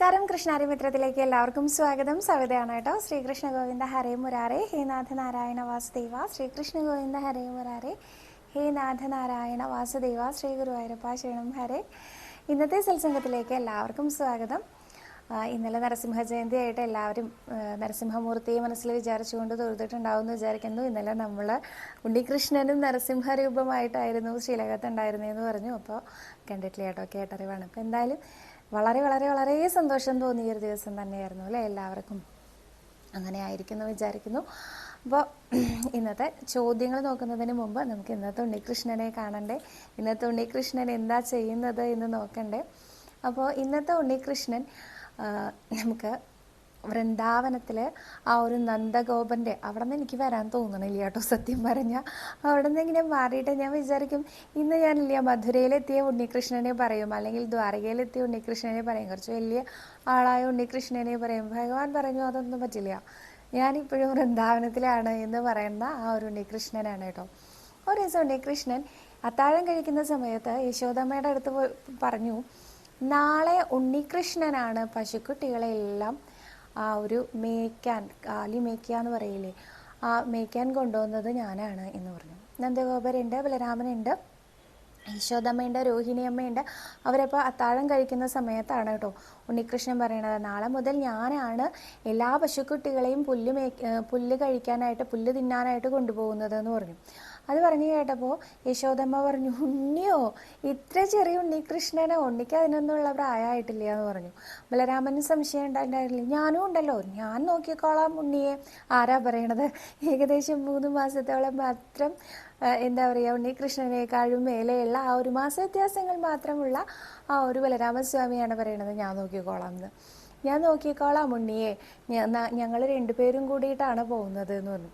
നമസ്കാരം. കൃഷ്ണാരി മിത്രത്തിലേക്ക് എല്ലാവർക്കും സ്വാഗതം. സവിതയാണ് കേട്ടോ. ശ്രീകൃഷ്ണ ഗോവിന്ദ ഹരേ മുരാരെ. ഹേ നാഥ നാരായണ വാസുദേവ. ശ്രീകൃഷ്ണ ഗോവിന്ദ ഹരേ മുരാരെ. ഹേ നാഥ നാരായണ വാസുദേവ. ശ്രീ ഗുരുവായൂരപ്പ ശരണം ഹരേ. ഇന്നത്തെ സത്സംഗത്തിലേക്ക് എല്ലാവർക്കും സ്വാഗതം. ഇന്നലെ നരസിംഹ ജയന്തി ആയിട്ട് എല്ലാവരും നരസിംഹമൂർത്തിയെ മനസ്സിൽ വിചാരിച്ചുകൊണ്ട് തൊഴുതിട്ടുണ്ടാവും എന്ന് വിചാരിക്കുന്നു. ഇന്നലെ നമ്മൾ ഉണ്ണികൃഷ്ണനും നരസിംഹ രൂപമായിട്ടായിരുന്നു ശ്രീലകത്ത് പറഞ്ഞു. അപ്പോൾ കണ്ടിട്ടില്ല കേട്ടോ. കേട്ടറിവാണ്. അപ്പോൾ എന്തായാലും വളരെ വളരെ വളരെ സന്തോഷം തോന്നിയ ഒരു ദിവസം തന്നെയായിരുന്നു അല്ലേ എല്ലാവർക്കും? അങ്ങനെ ആയിരിക്കുന്നു വിചാരിക്കുന്നു. അപ്പോൾ ഇന്നത്തെ ചോദ്യങ്ങൾ നോക്കുന്നതിന് മുമ്പ് നമുക്ക് ഇന്നത്തെ ഉണ്ണികൃഷ്ണനെ കാണണ്ടേ? ഇന്നത്തെ ഉണ്ണികൃഷ്ണൻ എന്താ ചെയ്യുന്നത് എന്ന് നോക്കണ്ടേ? അപ്പോൾ ഇന്നത്തെ ഉണ്ണികൃഷ്ണൻ നമുക്ക് വൃന്ദാവനത്തിൽ ആ ഒരു നന്ദഗോപന്റെ അവിടെ നിന്ന് എനിക്ക് വരാൻ തോന്നണില്ല കേട്ടോ സത്യം പറഞ്ഞാൽ അവിടെ നിന്ന് ഇങ്ങനെ മാറിയിട്ട് ഞാൻ വിചാരിക്കും ഇന്ന് ഞാനില്ല മധുരയിലെത്തിയ ഉണ്ണികൃഷ്ണനെ പറയും അല്ലെങ്കിൽ ദ്വാരകയിലെത്തിയ ഉണ്ണികൃഷ്ണനെ പറയും കുറച്ച് വലിയ ആളായ ഉണ്ണികൃഷ്ണനെ പറയും. ഭഗവാൻ പറഞ്ഞു അതൊന്നും പറ്റില്ല. ഞാനിപ്പോഴും വൃന്ദാവനത്തിലാണ് എന്ന് പറയുന്ന ആ ഒരു ഉണ്ണികൃഷ്ണനാണ് കേട്ടോ. ഒരു ദിവസം ഉണ്ണികൃഷ്ണൻ അത്താഴം കഴിക്കുന്ന സമയത്ത് യശോദമ്മയുടെ അടുത്ത് പറഞ്ഞു നാളെ ഉണ്ണികൃഷ്ണനാണ് പശുക്കുട്ടികളെല്ലാം ആ ഒരു മേയ്ക്കാൻ കാലി മേയ്ക്കുക എന്ന് പറയില്ലേ ആ മേയ്ക്കാൻ കൊണ്ടുവന്നത് ഞാനാണ് എന്ന് പറഞ്ഞു. നന്ദഗോപരുണ്ട് ബലരാമനുണ്ട് യശോദമ്മയുണ്ട് രോഹിണിയമ്മയുണ്ട്. അവരപ്പോൾ അത്താഴം കഴിക്കുന്ന സമയത്താണ് കേട്ടോ ഉണ്ണികൃഷ്ണൻ പറയണത്. നാളെ മുതൽ ഞാനാണ് എല്ലാ പശുക്കുട്ടികളെയും പുല്ല് മേ പുല്ല് കഴിക്കാനായിട്ട് പുല്ല് തിന്നാനായിട്ട് കൊണ്ടുപോകുന്നത് എന്ന് പറഞ്ഞു. അത് പറഞ്ഞു കേട്ടപ്പോൾ യശോദമ്മ പറഞ്ഞു ഉണ്ണിയോ ഇത്ര ചെറിയ ഉണ്ണികൃഷ്ണനോ ഉണ്ണിക്ക് അതിനൊന്നുള്ള പ്രായമായിട്ടില്ല എന്ന് പറഞ്ഞു. ബലരാമന് സംശയം ഉണ്ടായിട്ടില്ല ഞാനും ഉണ്ടല്ലോ. ഞാൻ നോക്കിക്കോളാം ഉണ്ണിയെ. ആരാ പറയണത്? ഏകദേശം മൂന്ന് മാസത്തോളം മാത്രം എന്താ പറയുക ഉണ്ണികൃഷ്ണനേക്കാളും മേലെയുള്ള ആ ഒരു മാസ വ്യത്യാസങ്ങൾ മാത്രമുള്ള ആ ഒരു ബലരാമസ്വാമിയാണ് പറയണത്. ഞാൻ നോക്കിക്കോളാം എന്ന് ഞാൻ നോക്കിക്കോളാം ഉണ്ണിയെ. ഞങ്ങൾ രണ്ടുപേരും കൂടിയിട്ടാണ് പോകുന്നത് എന്ന് പറഞ്ഞു.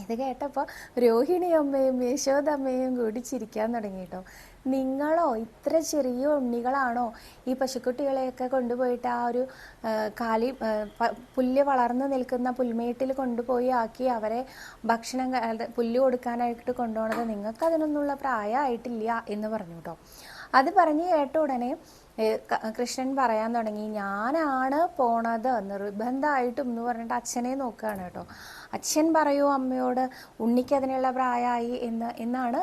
ഇത് കേട്ടപ്പോൾ രോഹിണി അമ്മയും യശോദമ്മയും കൂടി ചിരിക്കാൻ തുടങ്ങി കേട്ടോ നിങ്ങളോ ഇത്ര ചെറിയ ഉണ്ണികളാണോ ഈ പശുക്കുട്ടികളെയൊക്കെ കൊണ്ടുപോയിട്ട് ആ ഒരു കാലി പുല്ല് വളർന്നു നിൽക്കുന്ന പുൽമേട്ടിൽ കൊണ്ടുപോയി ആക്കി അവരെ ഭക്ഷണം പുല്ല് കൊടുക്കാനായിട്ട് കൊണ്ടുപോകണത് നിങ്ങൾക്ക് അതിനൊന്നുള്ള പ്രായമായിട്ടില്ല എന്ന് പറഞ്ഞു കേട്ടോ അത് പറഞ്ഞു കേട്ട ഉടനെ കൃഷ്ണൻ പറയാൻ തുടങ്ങി ഞാനാണ് പോണത്. നിർബന്ധമായിട്ടും എന്ന് പറഞ്ഞിട്ട് അച്ഛനെ നോക്കുകയാണ് കേട്ടോ. അച്ഛൻ പറയൂ അമ്മയോട് ഉണ്ണിക്ക് അതിനുള്ള പ്രായമായി എന്ന് എന്നാണ്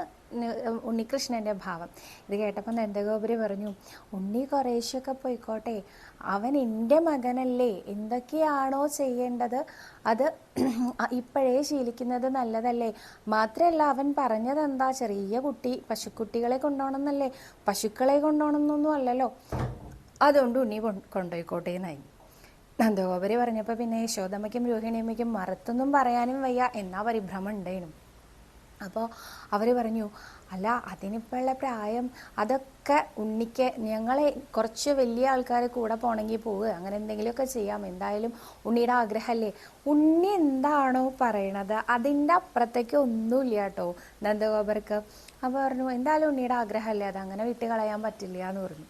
ഉണ്ണികൃഷ്ണന്റെ ഭാവം. ഇത് കേട്ടപ്പോൾ നന്ദഗോപുരി പറഞ്ഞു ഉണ്ണി കുറേശ്ശൊക്കെ പോയിക്കോട്ടെ. അവൻ എന്റെ മകനല്ലേ. എന്തൊക്കെയാണോ ചെയ്യേണ്ടത്? അത് ഇപ്പോഴേ ശീലിക്കുന്നത് നല്ലതല്ലേ. മാത്രമല്ല അവൻ പറഞ്ഞത് എന്താ ചെറിയ കുട്ടി പശുക്കുട്ടികളെ കൊണ്ടുപോകണമെന്നല്ലേ പശുക്കളെ കൊണ്ടുപോകണമെന്നൊന്നും അല്ലല്ലോ. അതുകൊണ്ട് ഉണ്ണി കൊണ്ടുപോയിക്കോട്ടെ എന്നായി നന്ദഗോപുരി പറഞ്ഞപ്പോൾ പിന്നെ യശോദമ്മയ്ക്കും രോഹിണിയമ്മയ്ക്കും മറത്തൊന്നും പറയാനും വയ്യ. എന്നാ പരിഭ്രമം ഉണ്ടായിരുന്നു അപ്പോൾ അവർ പറഞ്ഞു അല്ല അതിനിപ്പോഴുള്ള പ്രായം അതൊക്കെ ഉണ്ണിക്ക് ഞങ്ങളെ കുറച്ച് വലിയ ആൾക്കാർ കൂടെ പോകണമെങ്കിൽ പോവുക അങ്ങനെ എന്തെങ്കിലുമൊക്കെ ചെയ്യാം. എന്തായാലും ഉണ്ണിയുടെ ആഗ്രഹമല്ലേ ഉണ്ണി എന്താണോ പറയണത് അതിന്റെ അപ്പുറത്തേക്ക് ഒന്നുമില്ല കേട്ടോ നന്ദഗോപർക്ക്. അപ്പോൾ പറഞ്ഞു എന്തായാലും ഉണ്ണിയുടെ ആഗ്രഹമല്ലേ അത് അങ്ങനെ വിട്ട് കളയാൻ പറ്റില്ല എന്ന് പറഞ്ഞു.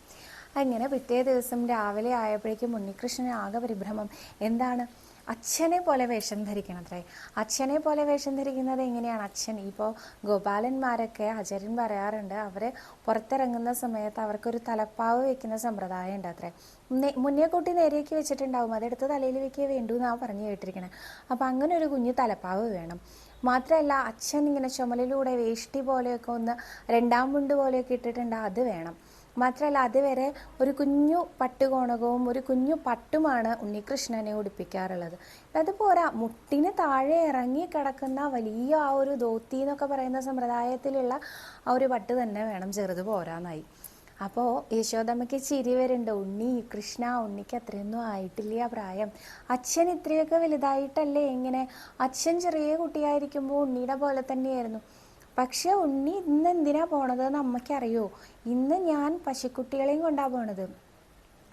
അങ്ങനെ പിറ്റേ ദിവസം രാവിലെ ആയപ്പോഴേക്കും ഉണ്ണികൃഷ്ണൻ ആകെ പരിഭ്രമം. എന്താണ്? അച്ഛനെ പോലെ വേഷം ധരിക്കണത്രേ. അച്ഛനെ പോലെ വേഷം ധരിക്കുന്നത് എങ്ങനെയാണ്? അച്ഛൻ ഇപ്പോൾ ഗോപാലന്മാരൊക്കെ അജരൻ പറയാറുണ്ട് അവർ പുറത്തിറങ്ങുന്ന സമയത്ത് അവർക്കൊരു തലപ്പാവ് വെക്കുന്ന സമ്പ്രദായം ഉണ്ട് അത്രേ മുന്നേ- കൂട്ടി നേരെയൊക്കെ വെച്ചിട്ടുണ്ടാവും. അതെടുത്ത് തലയിൽ വെക്കേ വേണ്ടു എന്നാണ് പറഞ്ഞു കേട്ടിരിക്കണേ. അപ്പം അങ്ങനെ ഒരു കുഞ്ഞു തലപ്പാവ് വേണം. മാത്രമല്ല അച്ഛൻ ഇങ്ങനെ ചുമലിലൂടെ വേഷ്ടി പോലെയൊക്കെ ഒന്ന് രണ്ടാം മുണ്ട് പോലെയൊക്കെ ഇട്ടിട്ടുണ്ട് അത് വേണം. മാത്രമല്ല അതുവരെ ഒരു കുഞ്ഞു പട്ടുകോണകവും ഒരു കുഞ്ഞു പട്ടുമാണ് ഉണ്ണികൃഷ്ണനെ ഉടുപ്പിക്കാറുള്ളത്. അതുപോരാ മുട്ടിന് താഴെ ഇറങ്ങി കിടക്കുന്ന വലിയ ആ ഒരു ധോത്തി എന്നൊക്കെ പറയുന്ന സമ്പ്രദായത്തിലുള്ള ആ ഒരു പട്ട് തന്നെ വേണം ചെറുത് പോരാന്നായി അപ്പോൾ യശോദമ്മയ്ക്ക് ചിരി വരുന്നുണ്ട്. ഉണ്ണി കൃഷ്ണ ഉണ്ണിക്ക് അത്രയൊന്നും ആയിട്ടില്ല പ്രായം. അച്ഛൻ ഇത്രയൊക്കെ വലുതായിട്ടല്ലേ? ഇങ്ങനെ അച്ഛൻ ചെറിയ കുട്ടിയായിരിക്കുമ്പോൾ ഉണ്ണിയുടെ പോലെ തന്നെയായിരുന്നു. പക്ഷെ ഉണ്ണി ഇന്ന് എന്തിനാ പോണത് എന്ന് അമ്മയ്ക്കറിയോ? ഇന്ന് ഞാൻ പശുക്കുട്ടികളെയും കൊണ്ടാ പോണത്.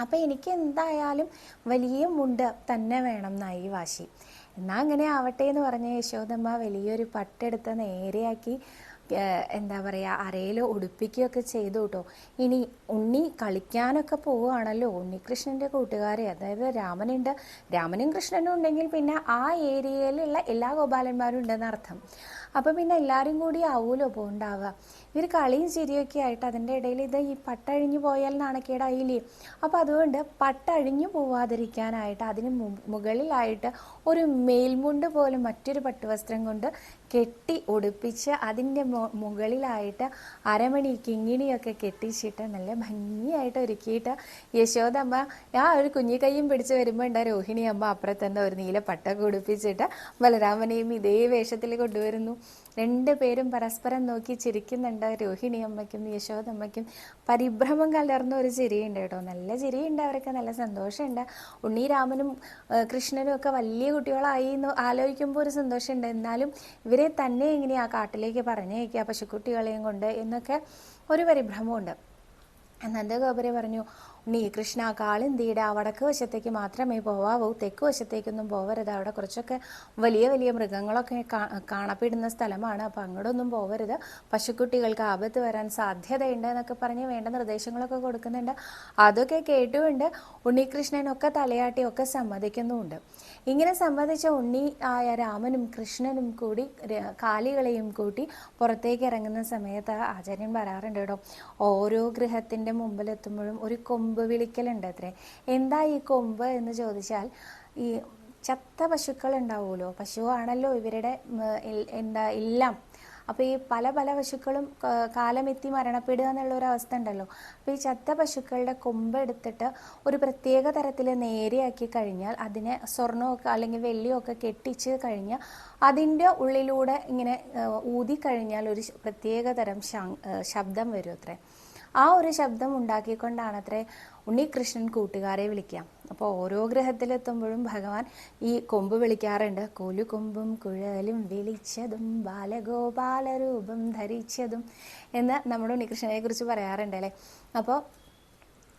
അപ്പം എനിക്ക് എന്തായാലും വലിയ മുണ്ട് തന്നെ വേണം എന്നായി വാശി. എന്നാൽ അങ്ങനെ ആവട്ടെ എന്ന് പറഞ്ഞ യശോദമ്മ വലിയൊരു പട്ടെടുത്ത് നേരെയാക്കി എന്താ പറയുക അരയിൽ ഉടുപ്പിക്കുകയൊക്കെ ചെയ്തു കേട്ടോ. ഇനി ഉണ്ണി കളിക്കാനൊക്കെ പോവുകയാണല്ലോ. ഉണ്ണികൃഷ്ണന്റെ കൂട്ടുകാരെ അതായത് രാമനുണ്ട്. രാമനും കൃഷ്ണനും ഉണ്ടെങ്കിൽ പിന്നെ ആ ഏരിയയിലുള്ള എല്ലാ ഗോപാലന്മാരും ഉണ്ടെന്ന് അപ്പോൾ പിന്നെ എല്ലാവരും കൂടി ആവുമല്ലോ പോണ്ടാവുക. ഇവർ കളിയും ചിരിയൊക്കെ ആയിട്ട് അതിന്റെ ഇടയിൽ ഇത് ഈ പട്ടഴിഞ്ഞു പോയാൽ നാണക്കേടായില്ലേ? അപ്പോൾ അതുകൊണ്ട് പട്ടഴിഞ്ഞു പോവാതിരിക്കാനായിട്ട് അതിന് മുകളിലായിട്ട് ഒരു മേൽമുണ്ട് പോലെ മറ്റൊരു പട്ടുവസ്ത്രം കൊണ്ട് കെട്ടി ഉടുപ്പിച്ച് അതിന്റെ മുകളിലായിട്ട് അരമണി കിങ്ങിണിയൊക്കെ കെട്ടിച്ചിട്ട് നല്ല ഭംഗിയായിട്ട് ഒരുക്കിയിട്ട് യശോദമ്മ ആ ഒരു കുഞ്ഞി കൈയും പിടിച്ച് വരുമ്പോൾ ഉണ്ട് രോഹിണി അമ്മ അപ്പുറത്തന്നെ ഒരു നീല പട്ടൊക്കെ ഉടുപ്പിച്ചിട്ട് ബലരാമനെയും ഇതേ വേഷത്തിൽ കൊണ്ടുവരുന്നു. രണ്ടുപേരും പരസ്പരം നോക്കി ചിരിക്കുന്നുണ്ട്. രോഹിണി അമ്മയ്ക്കും യശോദമ്മയ്ക്കും പരിഭ്രമം കലർന്ന ഒരു ചിരിയുണ്ട് കേട്ടോ. നല്ല ചിരിയുണ്ട് അവരൊക്കെ. നല്ല സന്തോഷമുണ്ട്. ഉണ്ണി രാമനും കൃഷ്ണനും ഒക്കെ വലിയ കുട്ടികളായി എന്ന് ആലോചിക്കുമ്പോൾ ഒരു സന്തോഷമുണ്ട്. എന്നാലും ഇവരെ തന്നെ എങ്ങനെയാ കാട്ടിലേക്ക് പറഞ്ഞേക്കുക പശുക്കുട്ടികളെയും കൊണ്ട് എന്നൊക്കെ ഒരു പരിഭ്രമമുണ്ട്. നന്ദഗോപുരെ പറഞ്ഞു ഉണ്ണി കൃഷ്ണ കാളിന്തിയുടെ ആ വടക്ക് വശത്തേക്ക് മാത്രമേ പോവാവൂ തെക്ക് വശത്തേക്കൊന്നും പോവരുത്. അവിടെ കുറച്ചൊക്കെ വലിയ വലിയ മൃഗങ്ങളൊക്കെ കാണപ്പെടുന്ന സ്ഥലമാണ്. അപ്പം അങ്ങോട്ടൊന്നും പോവരുത്. പശുക്കുട്ടികൾക്ക് ആപത്ത് വരാൻ സാധ്യതയുണ്ട് എന്നൊക്കെ പറഞ്ഞ് വേണ്ട നിർദ്ദേശങ്ങളൊക്കെ കൊടുക്കുന്നുണ്ട്. അതൊക്കെ കേട്ടുകൊണ്ട് ഉണ്ണികൃഷ്ണനൊക്കെ തലയാട്ടി ഒക്കെ സമ്മതിക്കുന്നുമുണ്ട്. ഇങ്ങനെ സമ്മതിച്ച ഉണ്ണി ആയ രാമനും കൃഷ്ണനും കൂടി കാലികളെയും കൂട്ടി പുറത്തേക്ക് ഇറങ്ങുന്ന സമയത്ത് ആചാര്യൻ പറയാറുണ്ട് കേട്ടോ. ഓരോ ഗൃഹത്തിന്റെ മുമ്പിലെത്തുമ്പോഴും ഒരു കൊമ്പ് വിളിക്കലുണ്ട് അത്രേ എന്താ ഈ കൊമ്പ് എന്ന് ചോദിച്ചാൽ ഈ ചത്ത പശുക്കൾ ഉണ്ടാവുമല്ലോ പശു ആണല്ലോ ഇവരുടെ എന്താ എല്ലാം അപ്പോൾ ഈ പല പല പശുക്കളും കാലമെത്തി മരണപ്പെടുക എന്നുള്ള ഒരു അവസ്ഥ ഉണ്ടല്ലോ. അപ്പോൾ ഈ ചത്ത പശുക്കളുടെ കൊമ്പ് എടുത്തിട്ട് ഒരു പ്രത്യേക തരത്തിൽ നേരെയാക്കി കഴിഞ്ഞാൽ അതിനെ സ്വർണമൊക്കെ അല്ലെങ്കിൽ വെള്ളിയൊക്കെ കെട്ടിച്ച് കഴിഞ്ഞാൽ അതിന്റെ ഉള്ളിലൂടെ ഇങ്ങനെ ഊതി കഴിഞ്ഞാൽ ഒരു പ്രത്യേക തരം ശബ്ദം വരും അത്രേ. ആ ഒരു ശബ്ദം ഉണ്ടാക്കിക്കൊണ്ടാണ് അത്രേ ഉണ്ണികൃഷ്ണൻ കൂട്ടുകാരെ വിളിക്കുക. അപ്പോൾ ഓരോ ഗ്രഹത്തിലെത്തുമ്പോഴും ഭഗവാൻ ഈ കൊമ്പ് വിളിക്കാറുണ്ട്. കോലു കൊമ്പും കുഴലും വിളിച്ചതും ബാലഗോപാലരൂപം ധരിച്ചതും എന്ന് നമ്മുടെ ഉണ്ണികൃഷ്ണനെ കുറിച്ച് പറയാറുണ്ട് അല്ലേ അപ്പോൾ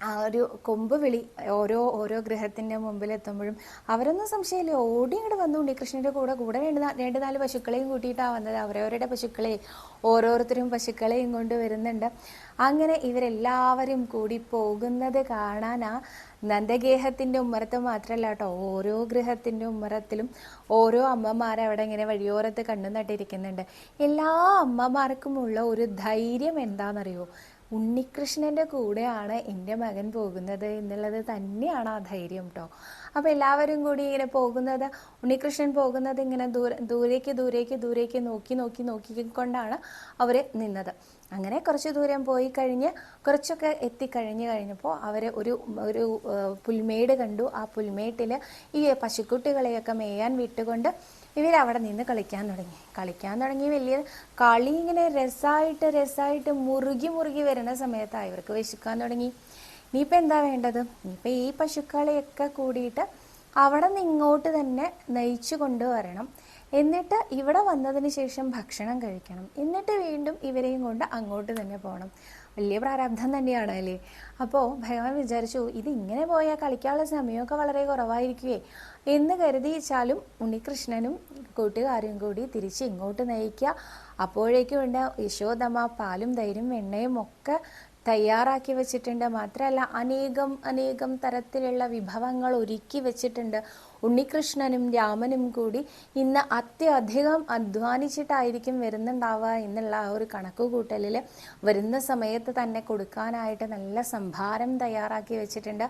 ആ ഒരു കൊമ്പ് വിളി ഓരോ ഓരോ ഗ്രഹത്തിന്റെ മുമ്പിൽ എത്തുമ്പോഴും അവരൊന്നും സംശയമില്ല. ഓടി ഇങ്ങോട്ട് വന്നുകൊണ്ട് കൃഷ്ണന്റെ കൂടെ കൂടെ രണ്ട് രണ്ട് നാല് പശുക്കളെയും കൂട്ടിയിട്ടാണ് വന്നത്. അവരവരുടെ പശുക്കളെ ഓരോരുത്തരും പശുക്കളെയും കൊണ്ട് വരുന്നുണ്ട്. അങ്ങനെ ഇവരെല്ലാവരും കൂടി പോകുന്നത് കാണാൻ ആ നന്ദഗേഹത്തിന്റെ ഉമ്മറത്ത് മാത്രമല്ല കേട്ടോ ഓരോ ഗൃഹത്തിന്റെ ഉമ്മറത്തിലും ഓരോ അമ്മമാർ അവിടെ ഇങ്ങനെ വഴിയോരത്ത് കണ്ണു നട്ടിരിക്കുന്നുണ്ട് എല്ലാ അമ്മമാർക്കുമുള്ള ഒരു ധൈര്യം എന്താണെന്നറിയോ ഉണ്ണികൃഷ്ണന്റെ കൂടെയാണ് എന്റെ മകൻ പോകുന്നത് എന്നുള്ളത് തന്നെയാണ് ആ ധൈര്യം കേട്ടോ അപ്പോൾ എല്ലാവരും കൂടി ഇങ്ങനെ പോകുന്നത് ഉണ്ണികൃഷ്ണൻ പോകുന്നത് ഇങ്ങനെ ദൂരെ ദൂരേക്ക് ദൂരേക്ക് ദൂരേക്ക് നോക്കി നോക്കി നോക്കിക്കൊണ്ടാണ് അവർ നിന്നത്. അങ്ങനെ കുറച്ച് ദൂരം പോയി കഴിഞ്ഞ് കുറച്ചൊക്കെ എത്തിക്കഴിഞ്ഞ് കഴിഞ്ഞപ്പോൾ അവർ ഒരു ഒരു പുൽമേട് കണ്ടു. ആ പുൽമേട്ടിൽ ഈ പശുക്കുട്ടികളെയൊക്കെ മേയാൻ വിട്ടുകൊണ്ട് ഇവരവിടെ നിന്ന് കളിക്കാൻ തുടങ്ങി. കളിക്കാൻ തുടങ്ങി വലിയ കളി ഇങ്ങനെ രസമായിട്ട് രസമായിട്ട് മുറുകി മുറുകി വരുന്ന സമയത്താണ് ഇവർക്ക് വിശക്കാൻ തുടങ്ങി. ഇനിയിപ്പോൾ എന്താ വേണ്ടത്? ഇനിയിപ്പോൾ ഈ പശുക്കളെയൊക്കെ കൂടിയിട്ട് അവിടെ നിന്ന് ഇങ്ങോട്ട് തന്നെ നയിച്ചു കൊണ്ടുവരണം. എന്നിട്ട് ഇവിടെ വന്നതിന് ശേഷം ഭക്ഷണം കഴിക്കണം. എന്നിട്ട് വീണ്ടും ഇവരെയും കൊണ്ട് അങ്ങോട്ട് തന്നെ പോകണം. വലിയ പ്രാരാബ്ധം തന്നെയാണ് അല്ലേ? അപ്പോൾ ഭഗവാൻ വിചാരിച്ചു ഇത് ഇങ്ങനെ പോയാൽ കളിക്കാനുള്ള സമയമൊക്കെ വളരെ കുറവായിരിക്കുവേ. എന്ന് കരുതിച്ചാലും ഉണ്ണികൃഷ്ണനും കൂട്ടുകാരും കൂടി തിരിച്ച് ഇങ്ങോട്ട് നയിക്കുക. അപ്പോഴേക്കും ഉണ്ട് യശോദമ്മ പാലും തൈരും വെണ്ണയും ഒക്കെ തയ്യാറാക്കി വെച്ചിട്ടുണ്ട്. മാത്രമല്ല അനേകം അനേകം തരത്തിലുള്ള വിഭവങ്ങൾ ഒരുക്കി വെച്ചിട്ടുണ്ട്. ഉണ്ണികൃഷ്ണനും രാമനും കൂടി ഇന്ന് അത്യധികം അധ്വാനിച്ചിട്ടായിരിക്കും വരുന്നുണ്ടാവുക എന്നുള്ള ആ ഒരു കണക്കുകൂട്ടലിൽ വരുന്ന സമയത്ത് തന്നെ കൊടുക്കാനായിട്ട് നല്ല സംഭാരം തയ്യാറാക്കി വെച്ചിട്ടുണ്ട്.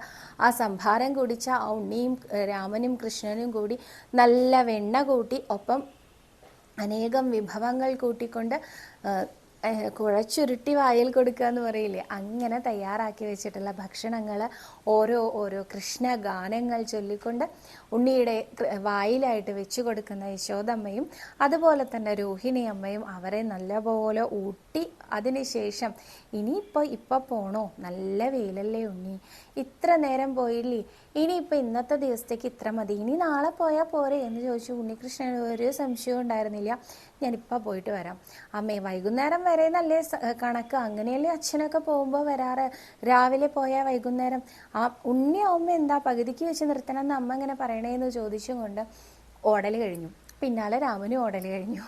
ആ സംഭാരം കുടിച്ച ആ ഉണ്ണിയും രാമനും കൃഷ്ണനും കൂടി നല്ല വെണ്ണ കൂട്ടി ഒപ്പം അനേകം വിഭവങ്ങൾ കൂട്ടിക്കൊണ്ട് കുഴച്ചുരുട്ടി വായിൽ കൊടുക്കുക എന്ന് പറയില്ലേ? അങ്ങനെ തയ്യാറാക്കി വെച്ചിട്ടുള്ള ഭക്ഷണങ്ങൾ ഓരോ ഓരോ കൃഷ്ണ ഗാനങ്ങൾ ചൊല്ലിക്കൊണ്ട് ഉണ്ണിയുടെ വായിലായിട്ട് വെച്ചു കൊടുക്കുന്ന യശോദമ്മയും അതുപോലെ തന്നെ രോഹിണി അമ്മയും അവരെ നല്ലപോലെ ഊട്ടി. അതിനുശേഷം ഇനിയിപ്പോൾ ഇപ്പോൾ പോണോ? നല്ല വെയിലല്ലേ ഉണ്ണി. ഇത്ര നേരം പോയില്ലേ? ഇനിയിപ്പോൾ ഇന്നത്തെ ദിവസത്തേക്ക് ഇത്ര മതി. ഇനി നാളെ പോയാൽ പോരെ എന്ന് ചോദിച്ചു ഉണ്ണികൃഷ്ണന് ഒരു സംശയവും ഉണ്ടായിരുന്നില്ല. ഞാനിപ്പോൾ പോയിട്ട് വരാം. അമ്മേ വൈകുന്നേരം വരെ നല്ല കണക്ക്? അങ്ങനെയല്ലേ അച്ഛനൊക്കെ പോകുമ്പോൾ വരാറ്? രാവിലെ പോയാൽ വൈകുന്നേരം? ആ ഉണ്ണി ആവുമ്പോൾ എന്താ പകുതിക്ക് വെച്ച് നിർത്തണം എന്ന് അമ്മ ഇങ്ങനെ പറയണേന്ന് ചോദിച്ചും കൊണ്ട് ഓടൽ കഴിഞ്ഞു. പിന്നാലെ രാമനും ഓടൽ കഴിഞ്ഞു.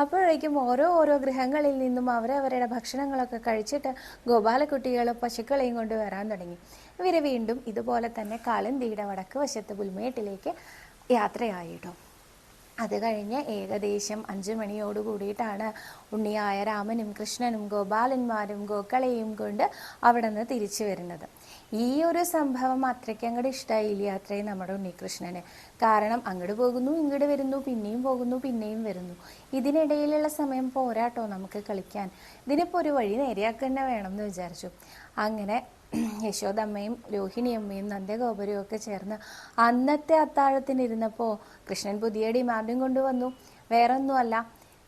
അപ്പോഴേക്കും ഓരോ ഓരോ ഗൃഹങ്ങളിൽ നിന്നും അവരവരുടെ ഭക്ഷണങ്ങളൊക്കെ കഴിച്ചിട്ട് ഗോപാലക്കുട്ടികളും പശുക്കളെയും കൊണ്ട് വരാൻ തുടങ്ങി. ഇവർ വീണ്ടും ഇതുപോലെ തന്നെ കാലന്തിയുടെ വടക്ക് വശത്ത് പുൽമേട്ടിലേക്ക് യാത്രയായിട്ടോ. അത് കഴിഞ്ഞ് ഏകദേശം അഞ്ചു മണിയോട് കൂടിയിട്ടാണ് ഉണ്ണിയായ രാമനും കൃഷ്ണനും ഗോപാലന്മാരും ഗോക്കളെയും കൊണ്ട് അവിടെ നിന്ന് തിരിച്ചു വരുന്നത്. ഈ ഒരു സംഭവം അത്രയ്ക്ക് അങ്ങോട്ട് ഇഷ്ടമായി ഈ അത്രയും നമ്മുടെ ഉണ്ണികൃഷ്ണന്. കാരണം അങ്ങോട്ട് പോകുന്നു ഇങ്ങോട്ട് വരുന്നു പിന്നെയും പോകുന്നു പിന്നെയും വരുന്നു. ഇതിനിടയിലുള്ള സമയം പോരാട്ടോ നമുക്ക് കളിക്കാൻ. ഇതിനിപ്പോൾ ഒരു വഴി നേരെയാക്കന്നെ വേണം എന്ന് വിചാരിച്ചു. അങ്ങനെ യശോദമ്മയും രോഹിണിയമ്മയും നന്ദഗോപുരവും ഒക്കെ ചേർന്ന് അന്നത്തെ അത്താഴത്തിനിരുന്നപ്പോൾ കൃഷ്ണൻ പുതിയ ഡിമാൻഡും കൊണ്ടുവന്നു. വേറൊന്നുമല്ല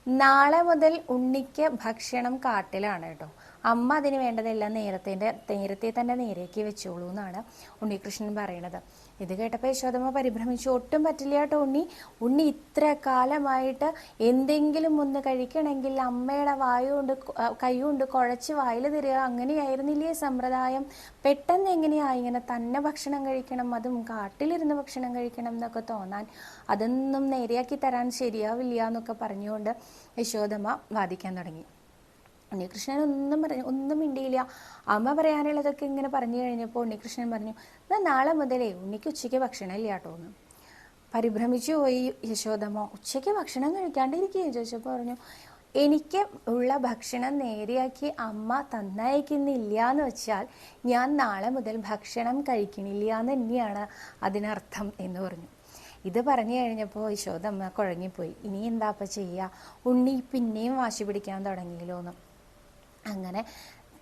നാളെ മുതൽ ഉണ്ണിക്ക് ഭക്ഷണം കാട്ടിലാണ് കേട്ടോ. അമ്മ അതിന് വേണ്ടതെല്ലാം നേരത്തെ നേരത്തെ തന്നെ നേരേക്ക് വെച്ചോളൂ എന്നാണ് ഉണ്ണികൃഷ്ണൻ പറയണത്. ഇത് കേട്ടപ്പോൾ യശോദമ്മ പരിഭ്രമിച്ചു. ഒട്ടും പറ്റില്ല കേട്ടോ ഉണ്ണി. ഉണ്ണി ഇത്ര കാലമായിട്ട് എന്തെങ്കിലും ഒന്ന് കഴിക്കണമെങ്കിൽ അമ്മയുടെ വായു കൊണ്ട് കൈ കൊണ്ട് കുഴച്ച് വായിൽ തരിക അങ്ങനെയായിരുന്നില്ലേ സമ്പ്രദായം? പെട്ടെന്ന് എങ്ങനെയാ ഇങ്ങനെ തന്നെ ഭക്ഷണം കഴിക്കണം അതും കാട്ടിലിരുന്ന് ഭക്ഷണം കഴിക്കണം എന്നൊക്കെ തോന്നാൻ അതൊന്നും നേരെയാക്കി തരാൻ ശരിയാവില്ല എന്നൊക്കെ പറഞ്ഞുകൊണ്ട് യശോദമ്മ വാദിക്കാൻ തുടങ്ങി. ഉണ്ണികൃഷ്ണൻ ഒന്നും പറഞ്ഞു ഒന്നും മിണ്ടിയില്ല. അമ്മ പറയാനുള്ളതൊക്കെ ഇങ്ങനെ പറഞ്ഞു കഴിഞ്ഞപ്പോൾ ഉണ്ണികൃഷ്ണൻ പറഞ്ഞു എന്നാൽ നാളെ മുതലേ ഉണ്ണിക്ക് ഉച്ചയ്ക്ക് ഭക്ഷണം ഇല്ല കേട്ടോ എന്ന് പരിഭ്രമിച്ചു പോയി യശോദമ്മ. ഉച്ചയ്ക്ക് ഭക്ഷണം കഴിക്കാണ്ടിരിക്കുകയും ചോദിച്ചപ്പോൾ പറഞ്ഞു എനിക്ക് ഉള്ള ഭക്ഷണം നേരെയാക്കി അമ്മ തന്നയക്കുന്നില്ല എന്ന് വെച്ചാൽ ഞാൻ നാളെ മുതൽ ഭക്ഷണം കഴിക്കണില്ല എന്ന് തന്നെയാണ് അതിനർത്ഥം എന്ന് പറഞ്ഞു. ഇത് പറഞ്ഞു കഴിഞ്ഞപ്പോൾ യശോദമ്മ കുഴങ്ങിപ്പോയി. ഇനി എന്താ അപ്പം ചെയ്യുക ഉണ്ണി പിന്നെയും വാശി പിടിക്കാൻ തുടങ്ങിയല്ലോ എന്ന് അങ്ങനെ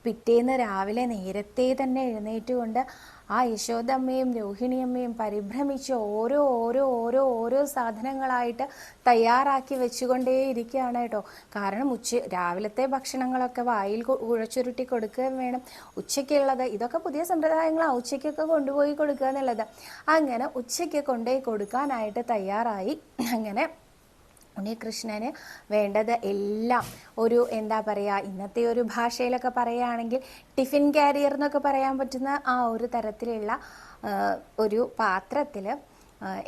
പിറ്റേന്ന് രാവിലെ നേരത്തെ തന്നെ എഴുന്നേറ്റുകൊണ്ട് ആ യശോദമ്മയും രോഹിണിയമ്മയും പരിഭ്രമിച്ച് ഓരോ ഓരോ ഓരോ ഓരോ സാധനങ്ങളായിട്ട് തയ്യാറാക്കി വെച്ചുകൊണ്ടേ ഇരിക്കുകയാണ് കേട്ടോ. കാരണം ഉച്ച രാവിലത്തെ ഭക്ഷണങ്ങളൊക്കെ വായിൽ ഉഴച്ചുരുട്ടി കൊടുക്കുകയും വേണം. ഉച്ചയ്ക്കുള്ളത് ഇതൊക്കെ പുതിയ സമ്പ്രദായങ്ങളാണ് ഉച്ചയ്ക്കൊക്കെ കൊണ്ടുപോയി കൊടുക്കുക എന്നുള്ളത്. അങ്ങനെ ഉച്ചയ്ക്ക് കൊണ്ടുപോയി കൊടുക്കാനായിട്ട് തയ്യാറായി. അങ്ങനെ ഉണ്ണികൃഷ്ണന് വേണ്ടത് എല്ലാം ഒരു എന്താ പറയുക ഇന്നത്തെ ഒരു ഭാഷയിലൊക്കെ പറയുകയാണെങ്കിൽ ടിഫിൻ കാരിയർ എന്നൊക്കെ പറയാൻ പറ്റുന്ന ആ ഒരു തരത്തിലുള്ള ഒരു പാത്രത്തിൽ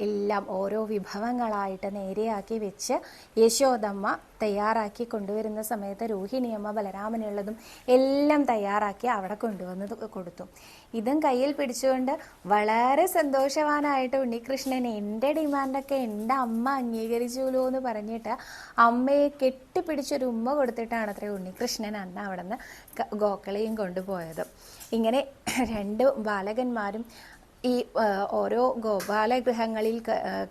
എല്ലാം ഓരോ വിഭവങ്ങളായിട്ട് നേരെയാക്കി വെച്ച് യശോദമ്മ തയ്യാറാക്കി കൊണ്ടുവരുന്ന സമയത്ത് രോഹിണിയമ്മ ബലരാമനുള്ളതും എല്ലാം തയ്യാറാക്കി അവിടെ കൊണ്ടുവന്ന് കൊടുത്തു. ഇതും കയ്യിൽ പിടിച്ചുകൊണ്ട് വളരെ സന്തോഷവാനായിട്ട് ഉണ്ണികൃഷ്ണൻ എന്റെ ഡിമാൻഡൊക്കെ എന്റെ അമ്മ അംഗീകരിച്ചുല്ലോ എന്ന് പറഞ്ഞിട്ട് അമ്മയെ കെട്ടിപ്പിടിച്ചൊരു ഉമ്മ കൊടുത്തിട്ടാണ് അത്രേ ഉണ്ണികൃഷ്ണൻ അന്ന് അവിടെ നിന്ന് ഗോക്കളെയും കൊണ്ടുപോയത്. ഇങ്ങനെ രണ്ട് ബാലകന്മാരും ഈ ഓരോ ഗോപാലഗൃഹങ്ങളിൽ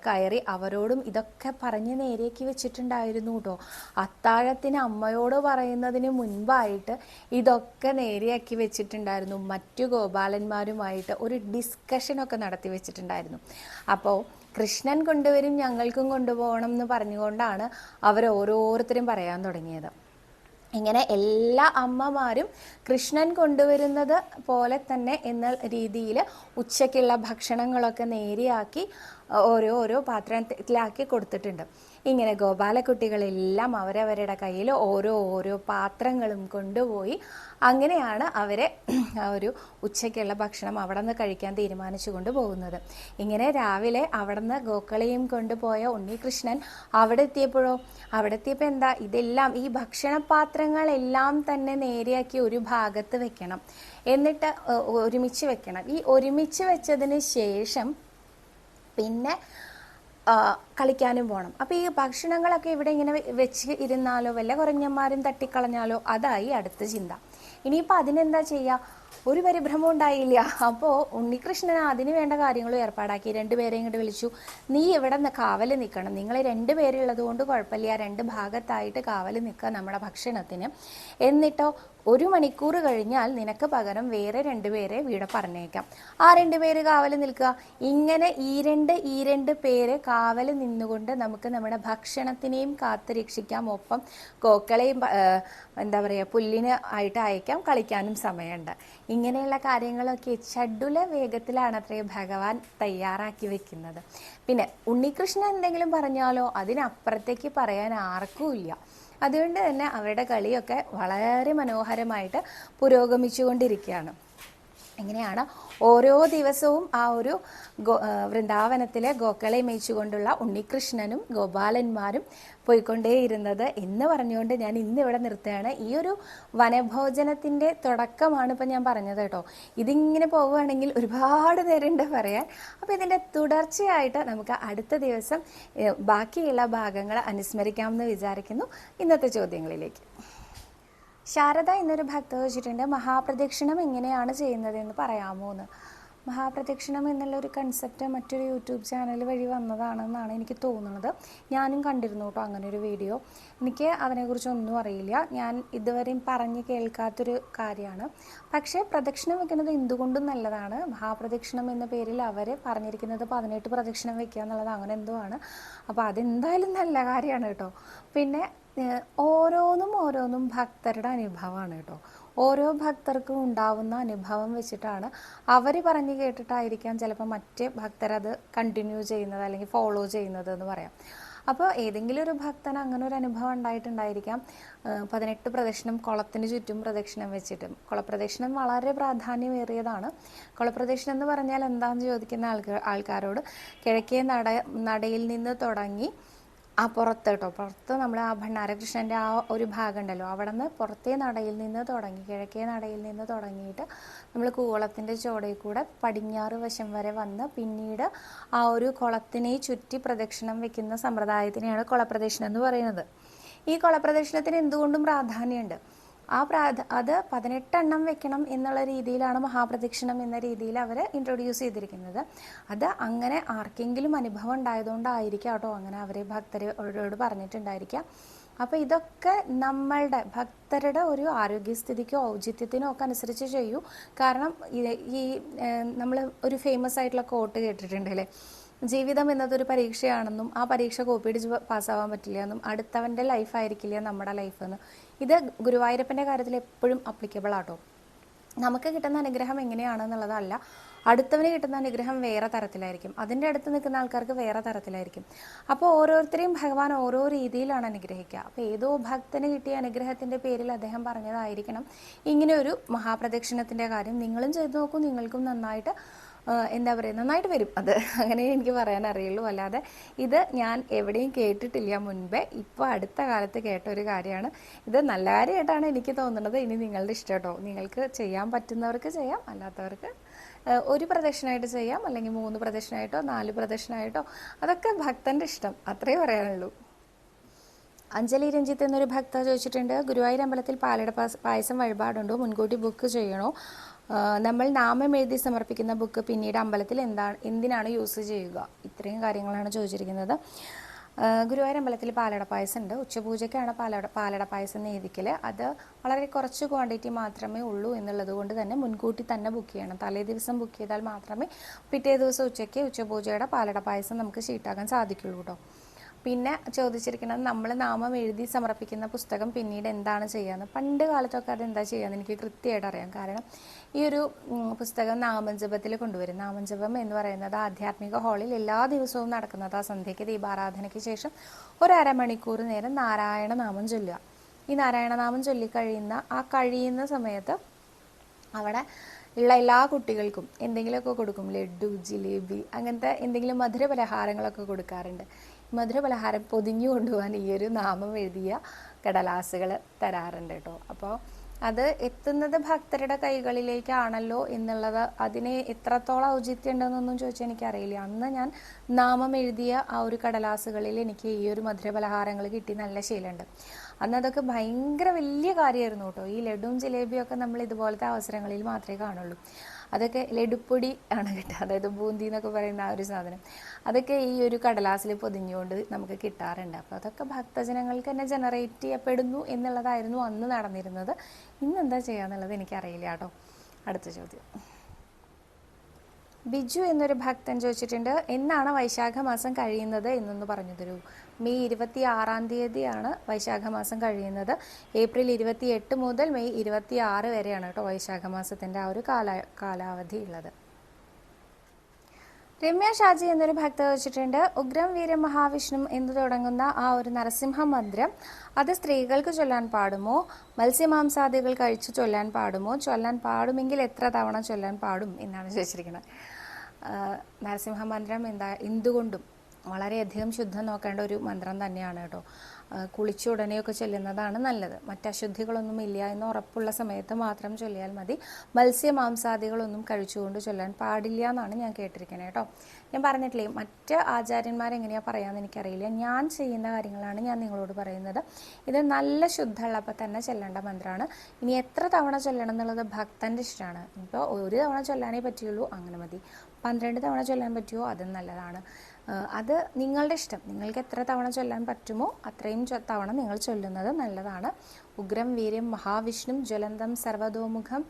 കയറി അവരോടും ഇതൊക്കെ പറഞ്ഞ് നേരേക്ക് വെച്ചിട്ടുണ്ടായിരുന്നു കേട്ടോ അത്താഴത്തിന് അമ്മയോട് പറയുന്നതിന് മുൻപായിട്ട് ഇതൊക്കെ നേരെയാക്കി വെച്ചിട്ടുണ്ടായിരുന്നു. മറ്റു ഗോപാലന്മാരുമായിട്ട് ഒരു ഡിസ്കഷനൊക്കെ നടത്തി വെച്ചിട്ടുണ്ടായിരുന്നു. അപ്പോൾ കൃഷ്ണൻ കൊണ്ടുവരും ഞങ്ങൾക്കും കൊണ്ടുപോകണം എന്ന് പറഞ്ഞുകൊണ്ടാണ് അവർ ഓരോരുത്തരും പറയാൻ തുടങ്ങിയത്. ഇങ്ങനെ എല്ലാ അമ്മമാരും കൃഷ്ണൻ കൊണ്ടുവരുന്നത് പോലെ തന്നെ എന്ന രീതിയിൽ ഉച്ചയ്ക്കുള്ള ഭക്ഷണങ്ങളൊക്കെ നേരിയാക്കി ഓരോ ഓരോ പാത്രത്തിലാക്കി കൊടുത്തിട്ടുണ്ട്. ഇങ്ങനെ ഗോപാലക്കുട്ടികളെല്ലാം അവരവരുടെ കയ്യിൽ ഓരോ ഓരോ പാത്രങ്ങളും കൊണ്ടുപോയി അങ്ങനെയാണ് അവരെ ഒരു ഉച്ചയ്ക്കുള്ള ഭക്ഷണം അവിടെ നിന്ന് കഴിക്കാൻ തീരുമാനിച്ചു കൊണ്ടുപോകുന്നത് ഇങ്ങനെ രാവിലെ അവിടെ നിന്ന് ഗോക്കളെയും കൊണ്ടുപോയ ഉണ്ണികൃഷ്ണൻ അവിടെ എത്തിയപ്പോഴോ അവിടെ എത്തിയപ്പോൾ എന്താ ഇതെല്ലാം ഈ ഭക്ഷണപാത്രങ്ങളെല്ലാം തന്നെ നേരെയാക്കി ഒരു ഭാഗത്ത് വെക്കണം. എന്നിട്ട് ഒരുമിച്ച് വെക്കണം. ഈ ഒരുമിച്ച് വെച്ചതിന് ശേഷം പിന്നെ കളിക്കാനും പോകണം അപ്പോൾ ഈ ഭക്ഷണങ്ങളൊക്കെ ഇവിടെ ഇങ്ങനെ വെച്ച് ഇരുന്നാലോ വല്ല കുറഞ്ഞന്മാരും തട്ടിക്കളഞ്ഞാലോ അതായി അടുത്ത ചിന്ത. ഇനിയിപ്പോൾ അതിനെന്താ ചെയ്യുക ഒരു പരിഭ്രമം ഉണ്ടായില്ല. അപ്പോൾ ഉണ്ണികൃഷ്ണൻ അതിന് വേണ്ട കാര്യങ്ങളും ഏർപ്പാടാക്കി. രണ്ടുപേരെ ഇങ്ങോട്ട് വിളിച്ചു. നീ ഇവിടെ നിന്ന് കാവൽ നിൽക്കണം. നിങ്ങൾ രണ്ട് പേരുള്ളത് കൊണ്ട് കുഴപ്പമില്ല. രണ്ട് ഭാഗത്തായിട്ട് കാവൽ നിൽക്കുക നമ്മുടെ ഭക്ഷണത്തിന്. എന്നിട്ടോ ഒരു മണിക്കൂർ കഴിഞ്ഞാൽ നിനക്ക് പകരം വേറെ രണ്ടുപേരെ വീടെ പറഞ്ഞേക്കാം. ആ രണ്ടുപേര് കാവൽ നിൽക്കുക. ഇങ്ങനെ ഈ രണ്ട് ഈ രണ്ട് പേര് കാവൽ നിന്നുകൊണ്ട് നമുക്ക് നമ്മുടെ ഭക്ഷണത്തിനെയും കാത്തു രക്ഷിക്കാം. ഒപ്പം കോക്കളെയും എന്താ പറയുക പുല്ലിന് ആയിട്ട് അയക്കാം. കളിക്കാനും സമയമുണ്ട്. ഇങ്ങനെയുള്ള കാര്യങ്ങളൊക്കെ ചടുല വേഗത്തിലാണ് അത്രയും ഭഗവാൻ തയ്യാറാക്കി വെക്കുന്നത്. പിന്നെ ഉണ്ണികൃഷ്ണൻ എന്തെങ്കിലും പറഞ്ഞാലോ? അതിനപ്പുറത്തേക്ക് പറയാൻ ആർക്കും ഇല്ല അതുകൊണ്ട് തന്നെ അവരുടെ കളിയൊക്കെ വളരെ മനോഹരമായിട്ട് പുരോഗമിച്ചുകൊണ്ടിരിക്കുകയാണ്. എങ്ങനെയാണ് ഓരോ ദിവസവും ആ ഒരു വൃന്ദാവനത്തിലെ ഗോക്കളെ മേയിച്ചുകൊണ്ടുള്ള ഉണ്ണികൃഷ്ണനും ഗോപാലന്മാരും പോയിക്കൊണ്ടേയിരുന്നത്. എന്ന് പറഞ്ഞുകൊണ്ട് ഞാൻ ഇന്ന് ഇവിടെ നിർത്തുകയാണ്. ഈ ഒരു വനഭോജനത്തിന്റെ തുടക്കമാണ് ഇപ്പം ഞാൻ പറഞ്ഞത് കേട്ടോ. ഇതിങ്ങനെ പോവുകയാണെങ്കിൽ ഒരുപാട് നേരമുണ്ട് പറയാൻ. അപ്പോൾ ഇതിന്റെ തുടർച്ചയായിട്ട് നമുക്ക് അടുത്ത ദിവസം ബാക്കിയുള്ള ഭാഗങ്ങൾ അനുസ്മരിക്കാമെന്ന് വിചാരിക്കുന്നു. ഇന്നത്തെ ചോദ്യങ്ങളിലേക്ക്. ശാരദ എന്നൊരു ഭക്ത വെച്ചിട്ടുണ്ട്. മഹാപ്രദക്ഷിണം എങ്ങനെയാണ് ചെയ്യുന്നതെന്ന് പറയാമോ എന്ന്. മഹാപ്രദക്ഷിണം എന്നുള്ള ഒരു കൺസെപ്റ്റ് മറ്റൊരു യൂട്യൂബ് ചാനൽ വഴി വന്നതാണെന്നാണ് എനിക്ക് തോന്നുന്നത്. ഞാനും കണ്ടിരുന്നു കേട്ടോ അങ്ങനെ ഒരു വീഡിയോ എനിക്ക് അതിനെക്കുറിച്ചൊന്നും അറിയില്ല. ഞാൻ ഇതുവരെയും പറഞ്ഞ് കേൾക്കാത്തൊരു കാര്യമാണ്. പക്ഷേ പ്രദക്ഷിണം വെക്കുന്നത് എന്തുകൊണ്ടും നല്ലതാണ്. മഹാപ്രദക്ഷിണം എന്ന പേരിൽ അവർ പറഞ്ഞിരിക്കുന്നത് പതിനെട്ട് പ്രദക്ഷിണം വെക്കുക എന്നുള്ളത് അങ്ങനെ എന്തോ ആണ്. അപ്പോൾ അതെന്തായാലും നല്ല കാര്യമാണ് കേട്ടോ പിന്നെ ഓരോന്നും ഓരോന്നും ഭക്തരുടെ അനുഭവമാണ് കേട്ടോ ഓരോ ഭക്തർക്കും ഉണ്ടാവുന്ന അനുഭവം വെച്ചിട്ടാണ് അവർ പറഞ്ഞു കേട്ടിട്ടായിരിക്കാം ചിലപ്പോൾ മറ്റ് ഭക്തരത് കണ്ടിന്യൂ ചെയ്യുന്നത് അല്ലെങ്കിൽ ഫോളോ ചെയ്യുന്നത് എന്ന് പറയാം. അപ്പോൾ ഏതെങ്കിലും ഒരു ഭക്തന് അങ്ങനെ ഒരു അനുഭവം ഉണ്ടായിട്ടുണ്ടായിരിക്കാം. പതിനെട്ട് പ്രദക്ഷിണം കുളത്തിന് ചുറ്റും പ്രദക്ഷിണം വെച്ചിട്ടും. കുളപ്രദക്ഷിണം വളരെ പ്രാധാന്യമേറിയതാണ്. കുളപ്രദക്ഷിണം എന്ന് പറഞ്ഞാൽ എന്താണെന്ന് ചോദിക്കുന്ന ആൾക്കാരോട് കിഴക്കേ നട നടയിൽ നിന്ന് തുടങ്ങി ആ പുറത്ത് കേട്ടോ. പുറത്ത് നമ്മൾ ആ ഭണ്ഡാരകൃഷ്ണന്റെ ആ ഒരു ഭാഗം ഉണ്ടല്ലോ അവിടെ നിന്ന് പുറത്തേ നടയിൽ നിന്ന് തുടങ്ങി കിഴക്കേ നടയിൽ നിന്ന് തുടങ്ങിയിട്ട് നമ്മൾ കൂവളത്തിന്റെ ചോടയിൽ കൂടെ പടിഞ്ഞാറ് വശം വരെ വന്ന് പിന്നീട് ആ ഒരു കുളത്തിനെ ചുറ്റി പ്രദക്ഷിണം വെക്കുന്ന സമ്പ്രദായത്തിനെയാണ് കുളപ്രദക്ഷിണം എന്ന് പറയുന്നത്. ഈ കുളപ്രദക്ഷിണത്തിന് എന്തുകൊണ്ടും പ്രാധാന്യമുണ്ട്? ആ പ്രാധ അത് പതിനെട്ടെണ്ണം വെക്കണം എന്നുള്ള രീതിയിലാണ് മഹാപ്രദക്ഷിണം എന്ന രീതിയിൽ അവർ ഇൻട്രൊഡ്യൂസ് ചെയ്തിരിക്കുന്നത്. അത് അങ്ങനെ ആർക്കെങ്കിലും അനുഭവം ഉണ്ടായതുകൊണ്ടായിരിക്കാം കേട്ടോ. അങ്ങനെ അവരെ ഭക്തരോട് പറഞ്ഞിട്ടുണ്ടായിരിക്കാം. അപ്പോൾ ഇതൊക്കെ നമ്മളുടെ ഭക്തരുടെ ഒരു ആരോഗ്യസ്ഥിതിക്കോ ഔചിത്യത്തിനോ ഒക്കെ അനുസരിച്ച് ചെയ്യൂ. കാരണം ഈ നമ്മൾ ഒരു ഫേമസ് ആയിട്ടുള്ള കോട്ട് കേട്ടിട്ടുണ്ട് അല്ലേ? ജീവിതം എന്നതൊരു പരീക്ഷയാണെന്നും ആ പരീക്ഷ കോപ്പിയടിച്ച് പാസ്സാവാൻ പറ്റില്ല എന്നും അടുത്തവന്റെ ലൈഫ് ആയിരിക്കില്ല നമ്മുടെ ലൈഫ് എന്ന്. ഇത് ഗുരുവായൂരപ്പന്റെ കാര്യത്തിൽ എപ്പോഴും അപ്ലിക്കബിൾ ആട്ടോ. നമുക്ക് കിട്ടുന്ന അനുഗ്രഹം എങ്ങനെയാണെന്നുള്ളതല്ല അടുത്തവന് കിട്ടുന്ന അനുഗ്രഹം വേറെ തരത്തിലായിരിക്കും. അതിന്റെ അടുത്ത് നിൽക്കുന്ന ആൾക്കാർക്ക് വേറെ തരത്തിലായിരിക്കും. അപ്പോൾ ഓരോരുത്തരെയും ഭഗവാൻ ഓരോ രീതിയിലാണ് അനുഗ്രഹിക്കുക. അപ്പോൾ ഏതോ ഭക്തന് കിട്ടിയ അനുഗ്രഹത്തിന്റെ പേരിൽ അദ്ദേഹം പറഞ്ഞതായിരിക്കണം. ഇങ്ങനെ ഒരു മഹാപ്രദക്ഷിണത്തിന്റെ കാര്യം നിങ്ങളും ചെയ്തു നോക്കൂ നിങ്ങൾക്കും നന്നായിട്ട് എന്താ പറയുക നന്നായിട്ട് വരും. അത് അങ്ങനെ എനിക്ക് പറയാൻ അറിയുള്ളൂ. അല്ലാതെ ഇത് ഞാൻ എവിടെയും കേട്ടിട്ടില്ല മുൻപേ. ഇപ്പോൾ അടുത്ത കാലത്ത് കേട്ട ഒരു കാര്യമാണ്. ഇത് നല്ല കാര്യമായിട്ടാണ് എനിക്ക് തോന്നുന്നത്. ഇനി നിങ്ങളുടെ ഇഷ്ടം കേട്ടോ. നിങ്ങൾക്ക് ചെയ്യാൻ പറ്റുന്നവർക്ക് ചെയ്യാം. അല്ലാത്തവർക്ക് ഒരു പ്രദക്ഷിണമായിട്ട് ചെയ്യാം. അല്ലെങ്കിൽ മൂന്ന് പ്രദക്ഷിണമായിട്ടോ നാല് പ്രദക്ഷിണമായിട്ടോ അതൊക്കെ ഭക്തന്റെ ഇഷ്ടം. അത്രേ പറയാനുള്ളൂ. അഞ്ജലി രഞ്ജിത്ത് എന്നൊരു ഭക്ത ചോദിച്ചിട്ടുണ്ട് ഗുരുവായൂർ അമ്പലത്തിൽ പാലട പായസം വഴിപാടുണ്ടോ? മുൻകൂട്ടി ബുക്ക് ചെയ്യണോ? നമ്മൾ നാമം എഴുതി സമർപ്പിക്കുന്ന ബുക്ക് പിന്നീട് അമ്പലത്തിൽ എന്താണ് എന്തിനാണ് യൂസ് ചെയ്യുക? ഇത്രയും കാര്യങ്ങളാണ് ചോദിച്ചിരിക്കുന്നത്. ഗുരുവായൂർ അമ്പലത്തിൽ പാലട പായസം ഉണ്ട്. ഉച്ചപൂജയ്ക്കാണ് പാലട പാലട പായസം നേതിക്കൽ അത് വളരെ കുറച്ച് ക്വാണ്ടിറ്റി മാത്രമേ ഉള്ളൂ എന്നുള്ളത് കൊണ്ട് തന്നെ മുൻകൂട്ടി തന്നെ ബുക്ക് ചെയ്യണം. തലേ ദിവസം ബുക്ക് ചെയ്താൽ മാത്രമേ പിറ്റേ ദിവസം ഉച്ചയ്ക്ക് ഉച്ചപൂജയുടെ പാലട പായസം നമുക്ക് ഷീട്ടാക്കാൻ സാധിക്കുള്ളൂ കേട്ടോ പിന്നെ ചോദിച്ചിരിക്കുന്നത് നമ്മൾ നാമം എഴുതി സമർപ്പിക്കുന്ന പുസ്തകം പിന്നീട് എന്താണ് ചെയ്യാന്ന്? പണ്ട് കാലത്തൊക്കെ അത് എന്താ ചെയ്യാന്ന് എനിക്ക് കൃത്യമായിട്ട് അറിയാം. കാരണം ഈ ഒരു പുസ്തകം നാമജപത്തിൽ കൊണ്ടുവരും. നാമജപം എന്ന് പറയുന്നത് ആധ്യാത്മിക ഹാളിൽ എല്ലാ ദിവസവും നടക്കുന്നത് ആ സന്ധ്യയ്ക്ക് ദീപാരാധനയ്ക്ക് ശേഷം ഒരു അരമണിക്കൂർ നേരം നാരായണ നാമം ചൊല്ലുക. ഈ നാരായണ നാമം ചൊല്ലിക്കഴിയുന്ന ആ കഴിയുന്ന സമയത്ത് അവിടെ ഉള്ള എല്ലാ കുട്ടികൾക്കും എന്തെങ്കിലുമൊക്കെ കൊടുക്കും. ലഡു ജിലേബി അങ്ങനത്തെ എന്തെങ്കിലും മധുര പലഹാരങ്ങളൊക്കെ കൊടുക്കാറുണ്ട്. മധുര പലഹാരം പൊതിഞ്ഞു കൊണ്ടുപോകാൻ ഈ ഒരു നാമം എഴുതിയ കടലാസുകൾ തരാറുണ്ട് കേട്ടോ. അപ്പോൾ അത് എത്തുന്നത് ഭക്തരുടെ കൈകളിലേക്കാണല്ലോ എന്നുള്ളത്. അതിന് എത്രത്തോളം ഔചിത്യം ഉണ്ടെന്നൊന്നും ചോദിച്ചാൽ എനിക്കറിയില്ല. അന്ന് ഞാൻ നാമം എഴുതിയ ആ ഒരു കടലാസുകളിൽ എനിക്ക് ഈ ഒരു മധുര പലഹാരങ്ങൾ കിട്ടി. നല്ല ശീലമുണ്ട്. അന്ന് അതൊക്കെ ഭയങ്കര വലിയ കാര്യമായിരുന്നു കേട്ടോ. ഈ ലഡുവും ജിലേബിയും ഒക്കെ നമ്മൾ ഇതുപോലത്തെ അവസരങ്ങളിൽ മാത്രമേ കാണുള്ളൂ. അതൊക്കെ ലഡുപ്പൊടി ആണ് കിട്ടുക അതായത് ബൂന്തി എന്നൊക്കെ പറയുന്ന ആ ഒരു സാധനം. അതൊക്കെ ഈ ഒരു കടലാസിൽ പൊതിഞ്ഞുകൊണ്ട് നമുക്ക് കിട്ടാറുണ്ട്. അപ്പോൾ അതൊക്കെ ഭക്തജനങ്ങൾക്ക് തന്നെ ജനറേറ്റ് ചെയ്യപ്പെടുന്നു എന്നുള്ളതായിരുന്നു അന്ന് നടന്നിരുന്നത്. ഇന്ന് എന്താ ചെയ്യാന്നുള്ളത് എനിക്കറിയില്ല കേട്ടോ. അടുത്ത ചോദ്യം. ബിജു എന്നൊരു ഭക്തൻ ചോദിച്ചിട്ടുണ്ട് എന്നാണ് വൈശാഖ മാസം കഴിയുന്നത്? എന്നൊന്ന് പറഞ്ഞു തരൂ മെയ് ഇരുപത്തി ആറാം തീയതിയാണ് വൈശാഖ മാസം കഴിയുന്നത്. ഏപ്രിൽ ഇരുപത്തി എട്ട് മുതൽ മെയ് ഇരുപത്തി ആറ് വരെയാണ് കേട്ടോ വൈശാഖ മാസത്തിന്റെ ആ ഒരു കാല കാലാവധി ഉള്ളത്. രമ്യ ഷാജി എന്നൊരു ഭക്ത വെച്ചിട്ടുണ്ട്. ഉഗ്രം വീര മഹാവിഷ്ണു എന്ന് തുടങ്ങുന്ന ആ ഒരു നരസിംഹ മന്ത്രം അത് സ്ത്രീകൾക്ക് ചൊല്ലാൻ പാടുമോ? മത്സ്യമാംസാദികൾ കഴിച്ചു ചൊല്ലാൻ പാടുമോ? ചൊല്ലാൻ പാടുമെങ്കിൽ എത്ര തവണ ചൊല്ലാൻ പാടും എന്നാണ് ചോദിച്ചിരിക്കുന്നത് നരസിംഹ മന്ത്രം എന്താ എന്തുകൊണ്ടും വളരെയധികം ശുദ്ധം നോക്കേണ്ട ഒരു മന്ത്രം തന്നെയാണ് കേട്ടോ. കുളിച്ച ഉടനെയൊക്കെ ചൊല്ലുന്നതാണ് നല്ലത്. മറ്റശുദ്ധികളൊന്നും ഇല്ല എന്ന് ഉറപ്പുള്ള സമയത്ത് മാത്രം ചൊല്ലിയാൽ മതി. മത്സ്യ മാംസാദികളൊന്നും കഴിച്ചുകൊണ്ട് ചൊല്ലാൻ പാടില്ല എന്നാണ് ഞാൻ കേട്ടിരിക്കുന്നത് കേട്ടോ. ഞാൻ പറഞ്ഞിട്ടില്ലേ മറ്റ് ആചാര്യന്മാരെങ്ങനെയാ പറയാമെന്ന് എനിക്കറിയില്ല. ഞാൻ ചെയ്യുന്ന കാര്യങ്ങളാണ് ഞാൻ നിങ്ങളോട് പറയുന്നത്. ഇത് നല്ല ശുദ്ധമുള്ളപ്പോൾ തന്നെ ചൊല്ലേണ്ട മന്ത്രമാണ്. ഇനി എത്ര തവണ ചൊല്ലണം എന്നുള്ളത് ഭക്തന്റെ ഇഷ്ടമാണ്. ഇപ്പോൾ ഒരു തവണ ചൊല്ലാനേ പറ്റുള്ളൂ അങ്ങനെ മതി. പന്ത്രണ്ട് തവണ ചൊല്ലാൻ പറ്റുമോ? അതും നല്ലതാണ്. അത് നിങ്ങളുടെ ഇഷ്ടം. നിങ്ങൾക്ക് എത്ര തവണ ചൊല്ലാൻ പറ്റുമോ അത്രയും തവണ നിങ്ങൾ ചൊല്ലുന്നത് നല്ലതാണ്. ഉഗ്രം വീര്യം മഹാവിഷ്ണു ജ്വലന്തം സർവതോമുഖം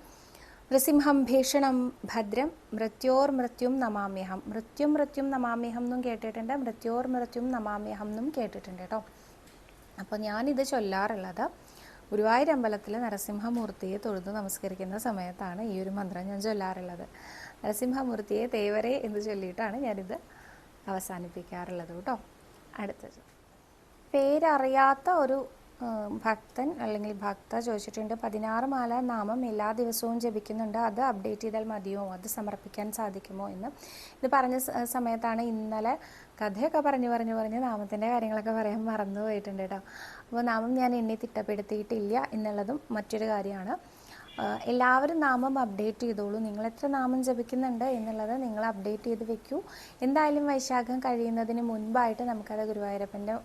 നൃസിംഹം ഭീഷണം ഭദ്രം മൃത്യോർ മൃത്യും നമാമ്യഹം. മൃത്യും മൃത്യും നമാമ്യഹം എന്നും കേട്ടിട്ടുണ്ട്. മൃത്യോർ മൃത്യും നമാമ്യഹം എന്നും കേട്ടിട്ടുണ്ട് കേട്ടോ. അപ്പോൾ ഞാനിത് ചൊല്ലാറുള്ളത് ഗുരുവായൂർ അമ്പലത്തിൽ നരസിംഹമൂർത്തിയെ തൊഴുതു നമസ്കരിക്കുന്ന സമയത്താണ് ഈ ഒരു മന്ത്രം ഞാൻ ചൊല്ലാറുള്ളത്. നരസിംഹമൂർത്തിയെ തേവരെ എന്ന് ചൊല്ലിയിട്ടാണ് ഞാനിത് അവസാനിപ്പിക്കാറുള്ളത് കേട്ടോ. അടുത്തത്. പേരറിയാത്ത ഒരു ഭക്തൻ അല്ലെങ്കിൽ ഭക്ത ചോദിച്ചിട്ടുണ്ട് പതിനാറ് മാല നാമം എല്ലാ ദിവസവും ജപിക്കുന്നുണ്ട് അത് അപ്ഡേറ്റ് ചെയ്താൽ മതിയോ? അത് സമർപ്പിക്കാൻ സാധിക്കുമോ എന്ന്. ഇത് പറഞ്ഞ സമയത്താണ് ഇന്നലെ കഥയൊക്കെ പറഞ്ഞു പറഞ്ഞു പറഞ്ഞ് നാമത്തിന്റെ കാര്യങ്ങളൊക്കെ പറയാൻ മറന്നു പോയിട്ടുണ്ട് കേട്ടോ. അപ്പോൾ നാമം ഞാൻ എണ്ണി തിട്ടപ്പെടുത്തിയിട്ടില്ല എന്നുള്ളതും മറ്റൊരു കാര്യമാണ്. എല്ലാവരും നാമം അപ്ഡേറ്റ് ചെയ്തോളൂ. നിങ്ങൾ എത്ര നാമം ജപിക്കുന്നുണ്ട് എന്നുള്ളത് നിങ്ങൾ അപ്ഡേറ്റ് ചെയ്ത് വെക്കൂ. എന്തായാലും വൈശാഖം കഴിയുന്നതിന് മുൻപായിട്ട് നമുക്കത് ഗുരുവായൂരപ്പന്റെ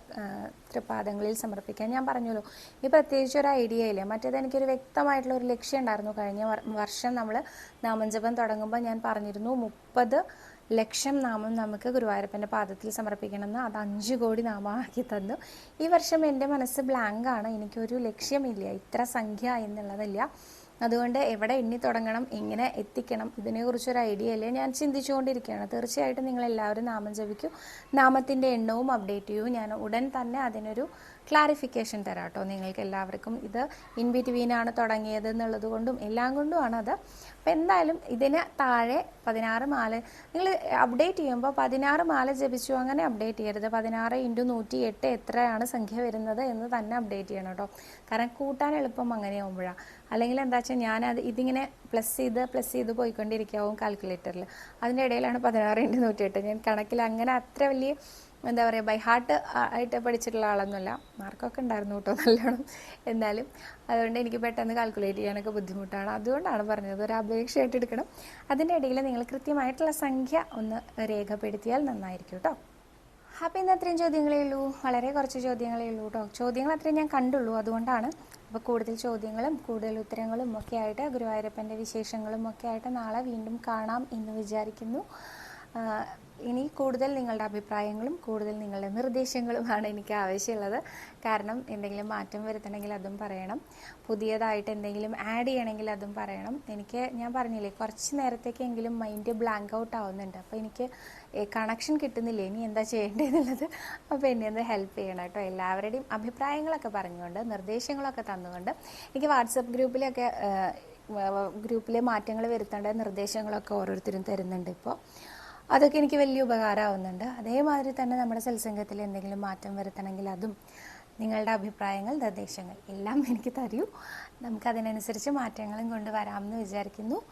തൃപ്പാദങ്ങളിൽ സമർപ്പിക്കാം. ഞാൻ പറഞ്ഞല്ലോ ഈ പ്രത്യേകിച്ച് ഒരു ഐഡിയ ഇല്ല മറ്റേത് എനിക്കൊരു വ്യക്തമായിട്ടുള്ള ഒരു ലക്ഷ്യം ഉണ്ടായിരുന്നു. കഴിഞ്ഞ വർഷം നമ്മൾ നാമജപം തുടങ്ങുമ്പോൾ ഞാൻ പറഞ്ഞിരുന്നു മുപ്പത് ലക്ഷം നാമം നമുക്ക് ഗുരുവായൂരപ്പന്റെ പാദത്തിൽ സമർപ്പിക്കണമെന്ന് അത് അഞ്ച് കോടി നാമമാക്കി തന്നു. ഈ വർഷം എന്റെ മനസ്സ് ബ്ലാങ്കാണ് എനിക്കൊരു ലക്ഷ്യമില്ല. ഇത്ര സംഖ്യ എന്നുള്ളതില്ല. അതുകൊണ്ട് എവിടെ എണ്ണി തുടങ്ങണം എങ്ങനെ എത്തിക്കണം ഇതിനെക്കുറിച്ചൊരു ഐഡിയ അല്ലേ ഞാൻ ചിന്തിച്ചുകൊണ്ടിരിക്കുകയാണ്. തീർച്ചയായിട്ടും നിങ്ങൾ എല്ലാവരും നാമം ജപിക്കൂ. നാമത്തിന്റെ എണ്ണവും അപ്ഡേറ്റ് ചെയ്യൂ. ഞാൻ ഉടൻ തന്നെ അതിനൊരു ക്ലാരിഫിക്കേഷൻ തരാം കേട്ടോ നിങ്ങൾക്ക് എല്ലാവർക്കും ഇത് ഇൻ ബിറ്റ്വീനാണ് തുടങ്ങിയത് എന്നുള്ളത് കൊണ്ടും എല്ലാം കൊണ്ടുമാണ് അത്. അപ്പം എന്തായാലും ഇതിന് താഴെ പതിനാറ് മാല നിങ്ങൾ അപ്ഡേറ്റ് ചെയ്യുമ്പോൾ പതിനാറ് മാല ജപിച്ചു അങ്ങനെ അപ്ഡേറ്റ് ചെയ്യരുത്. പതിനാറ് ഇന്റു നൂറ്റി എട്ട് എത്രയാണ് സംഖ്യ വരുന്നത് എന്ന് തന്നെ അപ്ഡേറ്റ് ചെയ്യണം കേട്ടോ. കാരണം കൂട്ടാൻ എളുപ്പം അങ്ങനെ ആകുമ്പോഴാണ് അല്ലെങ്കിൽ എന്താ വെച്ചാൽ ഞാനത് ഇതിങ്ങനെ പ്ലസ് ചെയ്ത് പ്ലസ് ചെയ്ത് പോയിക്കൊണ്ടിരിക്കാവും കാൽക്കുലേറ്ററിൽ അതിന്റെ ഇടയിലാണ് പതിനാറ് ഇന്റു നൂറ്റി എട്ട് ഞാൻ കണക്കിൽ അങ്ങനെ അത്ര വലിയ എന്താ പറയുക ബൈ ഹാർട്ട് ആയിട്ട് പഠിച്ചിട്ടുള്ള ആളൊന്നുമല്ല. മാർക്കൊക്കെ ഉണ്ടായിരുന്നു കേട്ടോ നല്ലോണം. എന്നാലും അതുകൊണ്ട് എനിക്ക് പെട്ടെന്ന് കാൽക്കുലേറ്റ് ചെയ്യാനൊക്കെ ബുദ്ധിമുട്ടാണ്. അതുകൊണ്ടാണ് പറഞ്ഞത് ഒരു അപേക്ഷയായിട്ട് എടുക്കണം. അതിന്റെ ഇടയിൽ നിങ്ങൾ കൃത്യമായിട്ടുള്ള സംഖ്യ ഒന്ന് രേഖപ്പെടുത്തിയാൽ നന്നായിരിക്കും കേട്ടോ. അപ്പോൾ ഇന്ന് അത്രയും ചോദ്യങ്ങളേ ഉള്ളൂ. വളരെ കുറച്ച് ചോദ്യങ്ങളേ ഉള്ളൂ കേട്ടോ. ചോദ്യങ്ങൾ അത്രയും ഞാൻ കണ്ടുള്ളൂ. അതുകൊണ്ടാണ് അപ്പോൾ കൂടുതൽ ചോദ്യങ്ങളും കൂടുതൽ ഉത്തരങ്ങളും ഒക്കെ ആയിട്ട് ഗുരുവായൂരപ്പന്റെ വിശേഷങ്ങളും ഒക്കെ ആയിട്ട് നാളെ വീണ്ടും കാണാം എന്ന് വിചാരിക്കുന്നു. ഇനി കൂടുതൽ നിങ്ങളുടെ അഭിപ്രായങ്ങളും കൂടുതൽ നിങ്ങളുടെ നിർദ്ദേശങ്ങളുമാണ് എനിക്ക് ആവശ്യമുള്ളത്. കാരണം എന്തെങ്കിലും മാറ്റം വരുത്തണമെങ്കിൽ അതും പറയണം. പുതിയതായിട്ട് എന്തെങ്കിലും ആഡ് ചെയ്യണമെങ്കിൽ അതും പറയണം. എനിക്ക് ഞാൻ പറഞ്ഞില്ലേ കുറച്ച് നേരത്തേക്കെങ്കിലും മൈൻഡ് ബ്ലാങ്ക് ഔട്ട് ആവുന്നുണ്ട്. അപ്പോൾ എനിക്ക് കണക്ഷൻ കിട്ടുന്നില്ല? ഇനി എന്താ ചെയ്യേണ്ടതെന്നുള്ളത് അപ്പോൾ എന്നെ ഒന്ന് ഹെൽപ്പ് ചെയ്യണം കേട്ടോ. എല്ലാവരുടെയും അഭിപ്രായങ്ങളൊക്കെ പറഞ്ഞുകൊണ്ട് നിർദ്ദേശങ്ങളൊക്കെ തന്നുകൊണ്ട് എനിക്ക് വാട്സപ്പ് ഗ്രൂപ്പിലൊക്കെ ഗ്രൂപ്പിലെ മാറ്റങ്ങൾ വരുത്തേണ്ട നിർദ്ദേശങ്ങളൊക്കെ ഓരോരുത്തരും തരുന്നുണ്ട് ഇപ്പോൾ അതൊക്കെ എനിക്ക് വലിയ ഉപകാരമാവുന്നുണ്ട്. അതേമാതിരി തന്നെ നമ്മുടെ സത്സംഗത്തിൽ എന്തെങ്കിലും മാറ്റം വരുത്തണമെങ്കിൽ അതും നിങ്ങളുടെ അഭിപ്രായങ്ങൾ നിർദ്ദേശങ്ങൾ എല്ലാം എനിക്ക് തരൂ. നമുക്കതിനനുസരിച്ച് മാറ്റങ്ങളും കൊണ്ടുവരാമെന്ന് വിചാരിക്കുന്നു.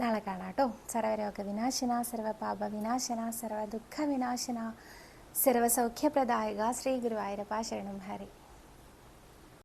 നാളെ കാണാം കേട്ടോ. സർവരോഗ വിനാശന സർവപാപ വിനാശന സർവ ദുഃഖ വിനാശന സർവസൗഖ്യപ്രദായക ശ്രീ ഗുരുവായൂരപ്പ ശരണം. ഹരി.